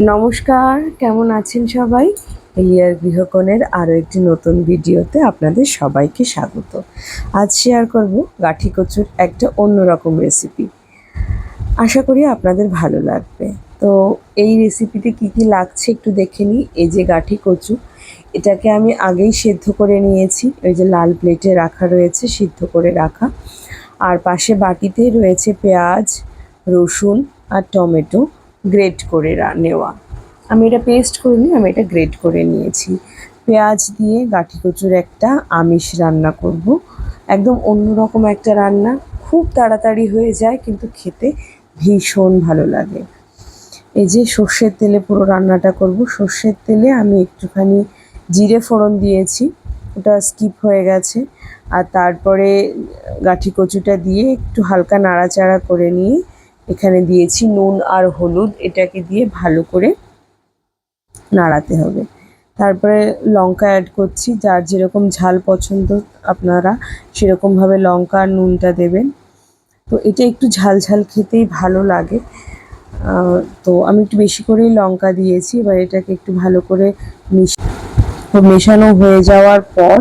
নমস্কার, কেমন আছেন সবাই? এলিয়ার গৃহকোণের আরও একটি নতুন ভিডিওতে আপনাদের সবাইকে স্বাগত। আজ শেয়ার করব গাঠি কচুর একটা অন্যরকম রেসিপি আশা করি আপনাদের ভালো লাগবে। তো এই রেসিপিতে কি কি লাগছে একটু দেখে নিই। এই যে গাঠি কচু, এটাকে আমি আগেই সেদ্ধ করে নিয়েছি। ওই যে লাল প্লেটে রাখা রয়েছে, সিদ্ধ করে রাখা। আর পাশে বাটিতে রয়েছে পেঁয়াজ, রসুন আর টমেটো। গ্রেট করে নেওয়া। আমি এটা পেস্ট করে করিনি আমি এটা গ্রেট করে নিয়েছি। পেঁয়াজ দিয়ে গাঠি কচুর একটা আমিষ রান্না করব। একদম অন্যরকম একটা রান্না। খুব তাড়াতাড়ি হয়ে যায়, কিন্তু খেতে ভীষণ ভালো লাগে। এই যে সর্ষের তেলে পুরো রান্নাটা করব। সর্ষের তেলে আমি একটুখানি জিরে ফোড়ন দিয়েছি। ওটা স্কিপ হয়ে গেছে। আর তারপরে গাঠি কচুটা দিয়ে একটু হালকা নাড়াচাড়া করে নিয়ে এখানে দিয়েছি নুন আর হলুদ, এটাকে দিয়ে ভালো করে নাড়াতে হবে। তারপরে লঙ্কা অ্যাড করছি, যার যেরকম ঝাল পছন্দ আপনারা সেরকমভাবে লঙ্কা আর নুনটা দেবেন। তো এটা একটু ঝাল ঝাল খেতেই ভালো লাগে। তো আমি একটু বেশি করেই লঙ্কা দিয়েছি, এবার এটাকে একটু ভালো করে মিশ মেশানো হয়ে যাওয়ার পর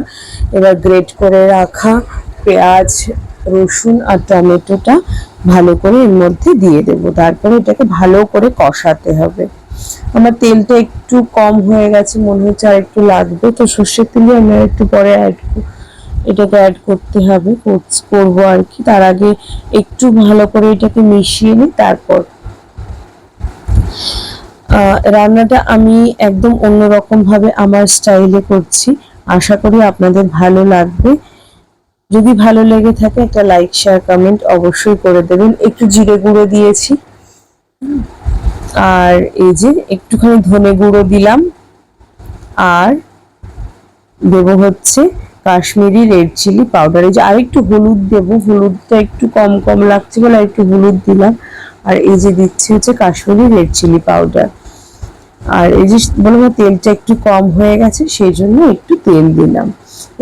এবার গ্রেট করে রাখা পেঁয়াজ রসুন আর টমেটোটা ভালো করে এর মধ্যে দিয়ে দেবো। তারপরে এটাকে ভালো করে কষাতে হবে। আমার তেলটা একটু কম হয়ে গেছে, মনে হচ্ছে আর একটু লাগবে। তো সর্ষের তেলে আমি আর একটু পরে অ্যাড এটাকে অ্যাড করতে হবে করব আর কি। তার আগে একটু ভালো করে এটাকে মিশিয়ে নিই, তারপর রান্নাটা আমি একদম অন্যরকম ভাবে আমার স্টাইলে করছি। আশা করি আপনাদের ভালো লাগবে। যদি ভালো লেগে থাকে একটা লাইক শেয়ার কমেন্ট অবশ্যই করে দেবেন। একটু জিরে গুঁড়ো দিয়েছি। আর এই যে একটুখানি ধনে গুঁড়ো দিলাম। আর দেবো হচ্ছে কাশ্মীরি রেড চিলি পাউডার এই যে আর একটু হলুদ দেবো। হলুদটা একটু কম কম লাগছে বলে একটু হলুদ দিলাম। আর এই যে দিচ্ছি হচ্ছে কাশ্মীরি রেড চিলি পাউডার আর এই যে বললাম তেলটা একটু কম হয়ে গেছে, সেই জন্য একটু তেল দিলাম।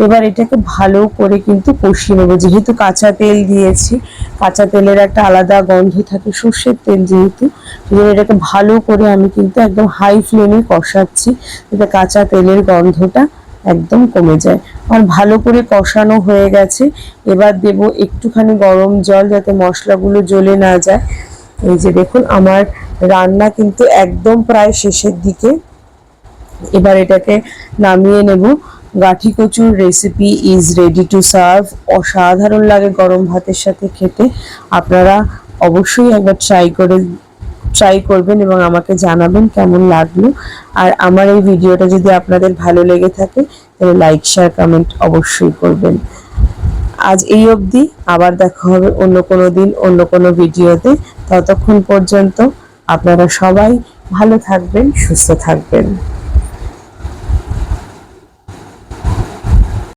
এবার এটাকে ভালো করে কিন্তু কষিয়ে নেব। যেহেতু কাঁচা তেল দিয়েছি, কাঁচা তেলের একটা আলাদা গন্ধ থাকে সর্ষের তেল যেহেতু এটাকে ভালো করে আমি কিন্তু একদম হাই ফ্লেমে কষাচ্ছি, যাতে কাঁচা তেলের গন্ধটা একদম কমে যায়। আর ভালো করে কষানো হয়ে গেছে। এবার দেব একটুখানি গরম জল, যাতে মশলাগুলো জ্বলে না যায়। এই যে দেখুন, আমার রান্না কিন্তু একদম প্রায় শেষের দিকে। এবার এটাকে নামিয়ে নেব। গাঠি কচুর recipe is ready to serve অসাধারণ লাগে গরম ভাতের সাথে খেতে। আপনারা অবশ্যই একবার ট্রাই করে ট্রাই করবেন এবং আমাকে জানাবেন কেমন লাগল। আর আমার এই ভিডিওটা যদি আপনাদের ভালো লেগে থাকে, তাহলে লাইক শেয়ার কমেন্ট অবশ্যই করবেন। আজ এই অবধি। আবার দেখা হবে অন্য কোনো দিন, অন্য কোনো ভিডিওতে। ততক্ষণ পর্যন্ত আপনারা সবাই ভালো থাকবেন, সুস্থ থাকবেন।